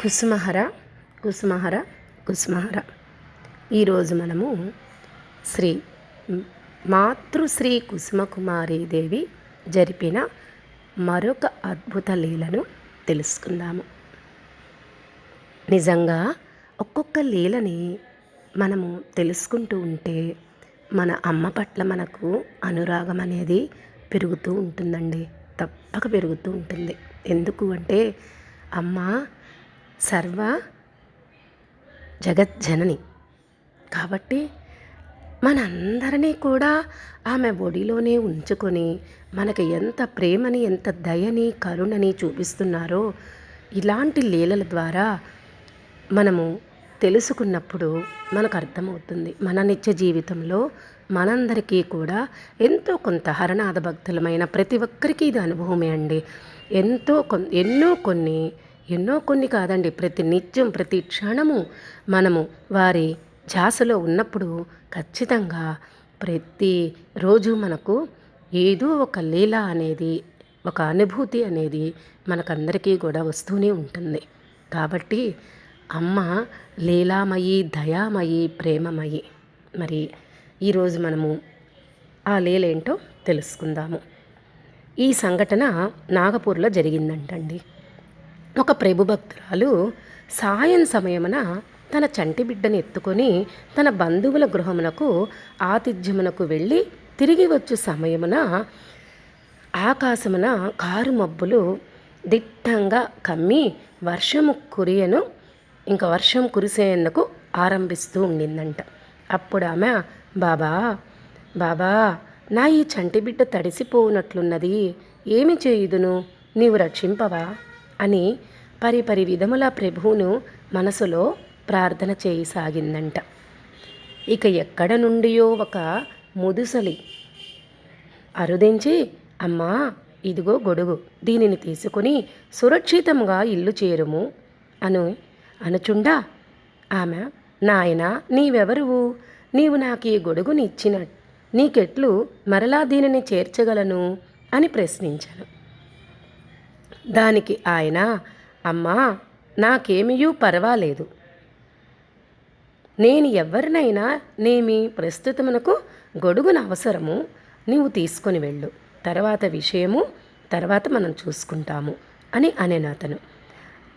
కుసుమహర కుసుమహర కుసుమహర. ఈరోజు మనము శ్రీ మాతృశ్రీ కుసుమకుమారీ దేవి జరిపిన మరొక అద్భుత లీలను తెలుసుకుందాము. నిజంగా ఒక్కొక్క లీలని మనము తెలుసుకుంటూ ఉంటే మన అమ్మ పట్ల మనకు అనురాగం అనేది పెరుగుతూ ఉంటుందండి. తప్పక పెరుగుతూ ఉంటుంది. ఎందుకు అంటే అమ్మ సర్వ జగజ్జనని కాబట్టి మనందరినీ కూడా ఆమె ఒడిలోనే ఉంచుకొని మనకి ఎంత ప్రేమని ఎంత దయని కరుణని చూపిస్తున్నారో ఇలాంటి లీలల ద్వారా మనము తెలుసుకున్నప్పుడు మనకు అర్థమవుతుంది. మన నిత్య జీవితంలో మనందరికీ కూడా ఎంతో కొంత హరణాద భక్తులమైన ప్రతి ఒక్కరికి ఇది అనుభవమే అండి. ఎంతో కొ ఎన్నో కొన్ని ఎన్నో కొన్ని కాదండి. ప్రతి నిత్యం ప్రతి క్షణము మనము వారి ధ్యాసలో ఉన్నప్పుడు ఖచ్చితంగా ప్రతి రోజు మనకు ఏదో ఒక లీల అనేది ఒక అనుభూతి అనేది మనకందరికీ కూడా వస్తూనే ఉంటుంది. కాబట్టి అమ్మ లీలామయి దయామయి ప్రేమమయి. మరి ఈరోజు మనము ఆ లీలేంటో తెలుసుకుందాము. ఈ సంఘటన నాగపూర్లో జరిగిందంటండి. ఒక ప్రభు భక్తురాలు సాయం సమయమున తన చంటి బిడ్డని ఎత్తుకొని తన బంధువుల గృహమునకు ఆతిథ్యమునకు వెళ్ళి తిరిగి వచ్చు సమయమున ఆకాశమున కారు మబ్బులు దిట్టంగా కమ్మి వర్షము కురియను ఇంకా వర్షం కురిసేందుకు ఆరంభిస్తూ ఉండిందంట. అప్పుడు ఆమె బాబా బాబా నా ఈ చంటి బిడ్డ తడిసిపోనట్లున్నది ఏమి చేయుదును? నీవు రక్షింపవా? అని పరిపరి విధముల ప్రభువును మనసులో ప్రార్థన చేయసాగిందంట. ఇక ఎక్కడ నుండియో ఒక ముదుసలి అరుదించి అమ్మా ఇదిగో గొడుగు దీనిని తీసుకుని సురక్షితంగా ఇల్లు చేరుము అను అనుచుండా ఆమె నాయన నీవెవరువు? నీవు నాకు ఈ గొడుగుని ఇచ్చిన నీకెట్లు మరలా దీనిని చేర్చగలను అని ప్రశ్నించాను. దానికి ఆయన అమ్మా నాకేమియూ పర్వాలేదు. నేను ఎవరినైనా నేమి ప్రస్తుతమునకు గొడుగున అవసరము. నీవు తీసుకొని వెళ్ళు. తర్వాత విషయము తర్వాత మనం చూసుకుంటాము అని అనేను అతను.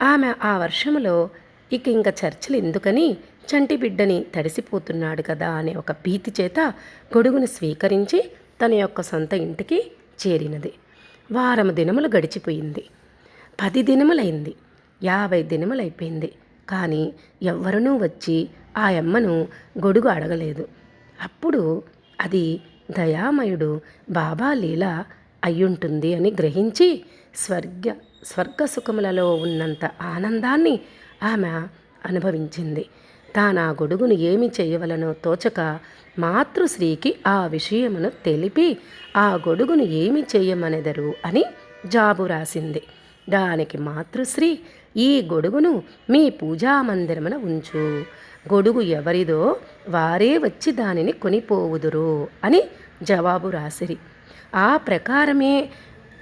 ఆమె ఆ వర్షములో ఇక ఇంకా చర్చలు ఎందుకని? చంటి బిడ్డని తడిసిపోతున్నాడు కదా అనే ఒక భీతి చేత గొడుగును స్వీకరించి తన యొక్క సొంత ఇంటికి చేరినది. వారం దినములు గడిచిపోయింది. పది దినములైంది. యాభై దినములైపోయింది. కానీ ఎవ్వరనూ వచ్చి ఆ అమ్మను గొడుగు అడగలేదు. అప్పుడు అది దయామయుడు బాబా లీల అయ్యుంటుంది అని గ్రహించి స్వర్గ స్వర్గ సుఖములలో ఉన్నంత ఆనందాన్ని ఆమె అనుభవించింది. తాను ఆ గొడుగును ఏమి చేయవలనో తోచక మాతృశ్రీకి ఆ విషయమును తెలిపి ఆ గొడుగును ఏమి చేయమనెదరు అని జాబు రాసింది. దానికి మాతృశ్రీ ఈ గొడుగును మీ పూజా మందిరమున ఉంచు. గొడుగు ఎవరిదో వారే వచ్చి దానిని కొనిపోవుదురు అని జవాబు రాసిరి. ఆ ప్రకారమే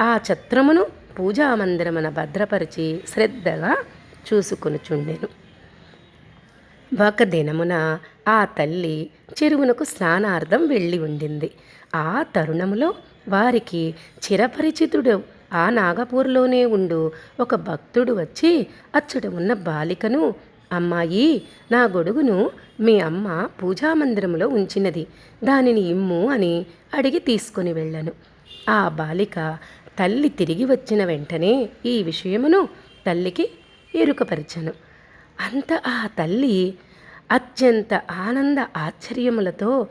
ఆ ఛత్రమును పూజా మందిరమున భద్రపరిచి శ్రద్ధగా చూసుకొనుచుండెను. ఒక దినమున ఆ తల్లి చెరువునకు స్నానార్థం వెళ్ళి ఉండింది. ఆ తరుణములో వారికి చిరపరిచితుడు ఆ నాగపూర్లోనే ఉండు. ఒక భక్తుడు వచ్చి అచ్చట ఉన్న బాలికను అమ్మాయి నా గొడుగును మీ అమ్మ పూజామందిరంలో ఉంచినది. దానిని ఇమ్ము అని అడిగి తీసుకొని వెళ్ళను. ఆ బాలిక తల్లి తిరిగి వచ్చిన వెంటనే ఈ విషయమును తల్లికి ఎరుకపరిచను. అంత ఆ తల్లి అత్యంత ఆనంద ఆశ్చర్యములతో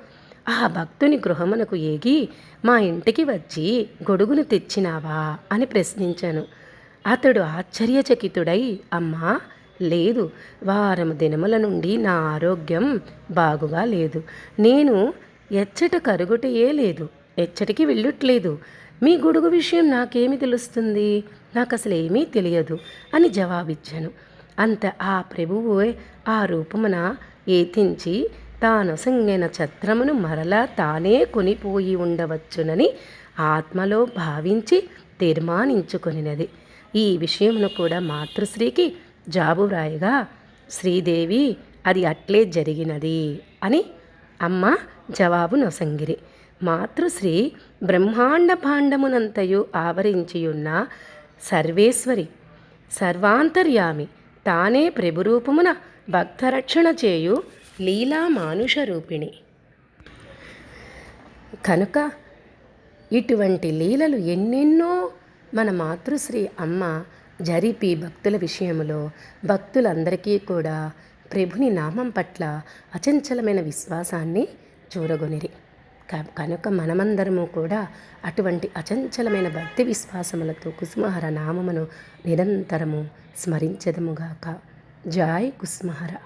ఆ భక్తుని గృహమునకు ఏగి మా ఇంటికి వచ్చి గొడుగును తెచ్చినావా? అని ప్రశ్నించాను. అతడు ఆశ్చర్యచకితుడై అమ్మా లేదు. వారం దినముల నుండి నా ఆరోగ్యం బాగుగా లేదు. నేను ఎచ్చట కరుగుటయే లేదు. ఎచ్చటికి వెళ్ళుట్లేదు. మీ గొడుగు విషయం నాకేమి తెలుస్తుంది? నాకు అసలు ఏమీ తెలియదు అని జవాబిచ్చాను. అంత ఆ ప్రభువు ఆ రూపమున ఏతించి తాను సంగిన ఛత్రమును మరలా తానే కొనిపోయి ఉండవచ్చునని ఆత్మలో భావించి తీర్మానించుకొనినది. ఈ విషయమును కూడా మాతృశ్రీకి జాబు వ్రాయగా శ్రీదేవి అది అట్లే జరిగినది అని అమ్మ జవాబు నొసంగిరి. మాతృశ్రీ బ్రహ్మాండ భాండమునంతయు ఆవరించియున్న సర్వేశ్వరి సర్వాంతర్యామి తానే ప్రభురూపమున భక్తరక్షణ చేయు లీలా మానుష రూపిణి కనుక ఇటువంటి లీలలు ఎన్నెన్నో మన మాతృశ్రీ అమ్మ జరిపి భక్తుల విషయంలో భక్తులందరికీ కూడా ప్రభుని నామం పట్ల అచంచలమైన విశ్వాసాన్ని చూరగొనిరి. క- కనుక మనమందరము కూడా అటువంటి అచంచలమైన భక్తి విశ్వాసములతో కుసుమహర నామమును నిరంతరము స్మరించదముగాక జాయ్ కుసుమహర.